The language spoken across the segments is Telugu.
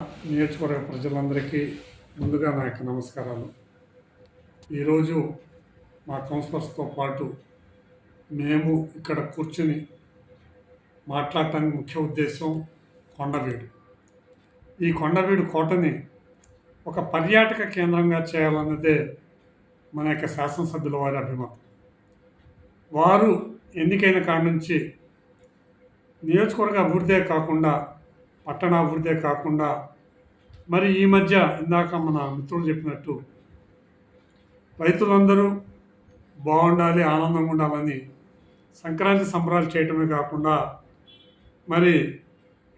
నియోజకవర్గ ప్రజలందరికీ ముందుగా నా యొక్క నమస్కారాలు. ఈరోజు మా కౌన్సిలర్స్తో పాటు మేము ఇక్కడ కూర్చుని మాట్లాడటానికి ముఖ్య ఉద్దేశం కొండవీడు. ఈ కొండవీడు కోటని ఒక పర్యాటక కేంద్రంగా చేయాలన్నదే మన యొక్క శాసనసభ్యుల వారి అభిమతం. వారు ఎన్నికైన కాడి నుంచి నియోజకవర్గ అభివృద్ధే కాకుండా పట్టణాభివృద్ధే కాకుండా మరి ఈ మధ్య ఇందాక మన మిత్రులు చెప్పినట్టు రైతులందరూ బాగుండాలి ఆనందంగా ఉండాలని సంక్రాంతి సంబరాలు చేయటమే కాకుండా మరి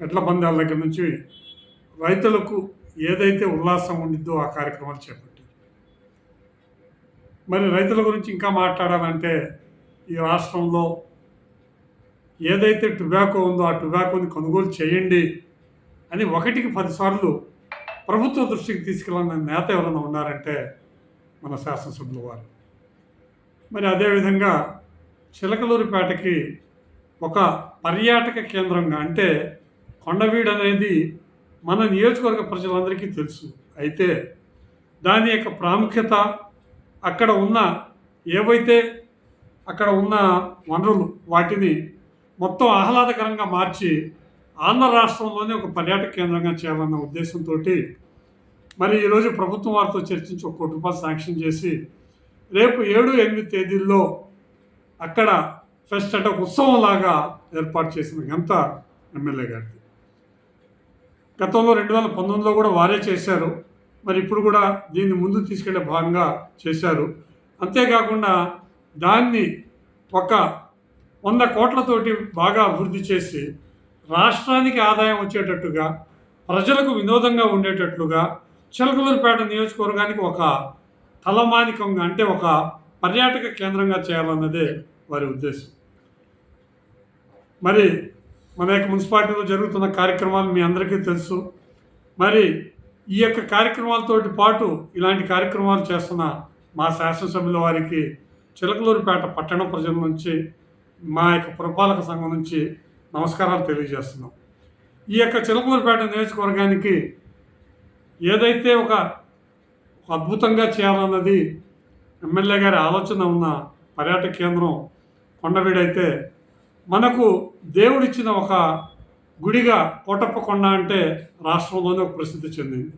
ఎడ్ల పందాల దగ్గర నుంచి రైతులకు ఏదైతే ఉల్లాసం ఉండిద్దో ఆ కార్యక్రమాలు చేపట్టారు. మరి రైతుల గురించి ఇంకా మాట్లాడాలంటే ఈ రాష్ట్రంలో ఏదైతే టొబాకో ఉందో ఆ టొబాకోని కొనుగోలు చేయండి అని ఒకటికి పదిసార్లు ప్రభుత్వ దృష్టికి తీసుకెళ్ళిన నేత ఎవరైనా ఉన్నారంటే మన శాసనసభ్యుల వారు. మరి అదేవిధంగా చిలకలూరిపేటకి ఒక పర్యాటక కేంద్రంగా అంటే కొండవీడు అనేది మన నియోజకవర్గ ప్రజలందరికీ తెలుసు. అయితే దాని యొక్క ప్రాముఖ్యత అక్కడ ఉన్న ఏవైతే అక్కడ ఉన్న వనరులు వాటిని మొత్తం ఆహ్లాదకరంగా మార్చి ఆంధ్ర రాష్ట్రంలోనే ఒక పర్యాటక కేంద్రంగా చేయాలన్న ఉద్దేశంతో మరి ఈరోజు ప్రభుత్వం వారితో చర్చించి ఒక కోటి రూపాయలు శాంక్షన్ చేసి రేపు ఏడు ఎనిమిది తేదీల్లో అక్కడ ఫెస్ట్ అంటే ఉత్సవం ఉత్సవంలాగా ఏర్పాటు చేసిన ఘనత ఎమ్మెల్యే గారిది. గతంలో రెండు వేల పంతొమ్మిదిలో కూడా వారే చేశారు. మరి ఇప్పుడు కూడా దీన్ని ముందు తీసుకెళ్ళే భాగంగా చేశారు. అంతేకాకుండా దాన్ని ఒక వంద కోట్లతోటి బాగా అభివృద్ధి చేసి రాష్ట్రానికి ఆదాయం వచ్చేటట్టుగా ప్రజలకు వినోదంగా ఉండేటట్లుగా చిలకలూరుపేట నియోజకవర్గానికి ఒక తలమానికంగా అంటే ఒక పర్యాటక కేంద్రంగా చేయాలన్నదే వారి ఉద్దేశం. మరి మన యొక్క మున్సిపాలిటీలో జరుగుతున్న కార్యక్రమాలు మీ అందరికీ తెలుసు. మరి ఈ యొక్క కార్యక్రమాలతోటి పాటు ఇలాంటి కార్యక్రమాలు చేస్తున్న మా శాసనసభ్యుల వారికి చిలకలూరుపేట పట్టణ ప్రజల నుంచి మా యొక్క పురపాలక సంఘం నుంచి నమస్కారాలు తెలియజేస్తున్నాం. ఈ యొక్క చిలకూరుపేట నియోజకవర్గానికి ఏదైతే ఒక అద్భుతంగా చేయాలన్నది ఎమ్మెల్యే గారి ఆలోచన ఉన్న పర్యాటక కేంద్రం కొండవీడైతే మనకు దేవుడిచ్చిన ఒక గుడిగా కోటప్ప కొండ అంటే రాష్ట్రంలోనే ఒక ప్రసిద్ధి చెందింది.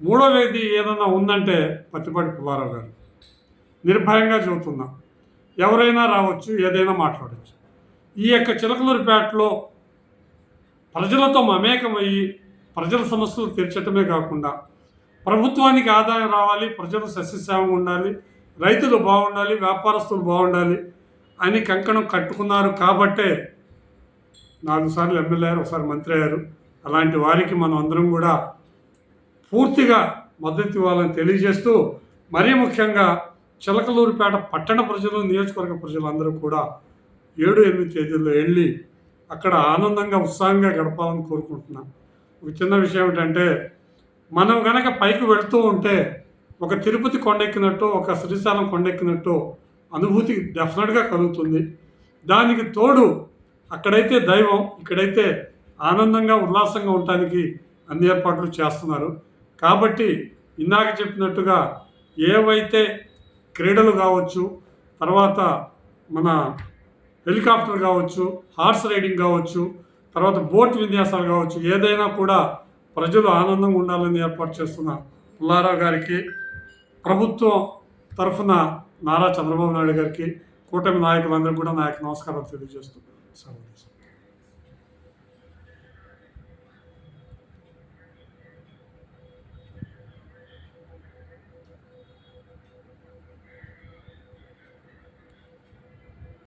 మూడో వేది ఏదన్నా ఉందంటే పత్తిపాటి పుల్లారావు గారు. నిర్భయంగా చెబుతున్నా ఎవరైనా రావచ్చు ఏదైనా మాట్లాడచ్చు. ఈ యొక్క చిలకలూరిపేటలో ప్రజలతో మమేకమయ్యి ప్రజల సమస్యలు తీర్చటమే కాకుండా ప్రభుత్వానికి ఆదాయం రావాలి ప్రజలు సస్యశ్యామంగా ఉండాలి రైతులు బాగుండాలి వ్యాపారస్తులు బాగుండాలి అని కంకణం కట్టుకున్నారు కాబట్టే నాలుగు సార్లు ఎమ్మెల్యే అయ్యారు ఒకసారి మంత్రి అయ్యారు. అలాంటి వారికి మనం అందరం కూడా పూర్తిగా మద్దతు ఇవ్వాలని తెలియజేస్తూ మరీ ముఖ్యంగా చిలకలూరుపేట పట్టణ ప్రజలు నియోజకవర్గ ప్రజలందరూ కూడా ఏడు ఎనిమిది తేదీల్లో వెళ్ళి అక్కడ ఆనందంగా ఉత్సాహంగా గడపాలని కోరుకుంటున్నాం ఒక చిన్న విషయం ఏమిటంటే మనం కనుక పైకి వెళుతూ ఉంటే ఒక తిరుపతి కొండెక్కినట్టు ఒక శ్రీశైలం కొండెక్కినట్టు అనుభూతి డెఫినెట్గా కలుగుతుంది. దానికి తోడు అక్కడైతే దైవం ఇక్కడైతే ఆనందంగా ఉల్లాసంగా ఉండటానికి అన్ని ఏర్పాట్లు చేస్తున్నారు. కాబట్టి ఇందాక చెప్పినట్టుగా ఏవైతే క్రీడలు కావచ్చు తర్వాత మన హెలికాప్టర్ కావచ్చు హార్స్ రైడింగ్ కావచ్చు తర్వాత బోట్ విన్యాసాలు కావచ్చు ఏదైనా కూడా ప్రజలు ఆనందంగా ఉండాలని ఏర్పాటు చేస్తున్న పుల్లారావు గారికి ప్రభుత్వం తరఫున నారా చంద్రబాబు నాయుడు గారికి కూటమి నాయకులందరికీ కూడా నా యొక్క నమస్కారాలు తెలియజేస్తూ సెలవు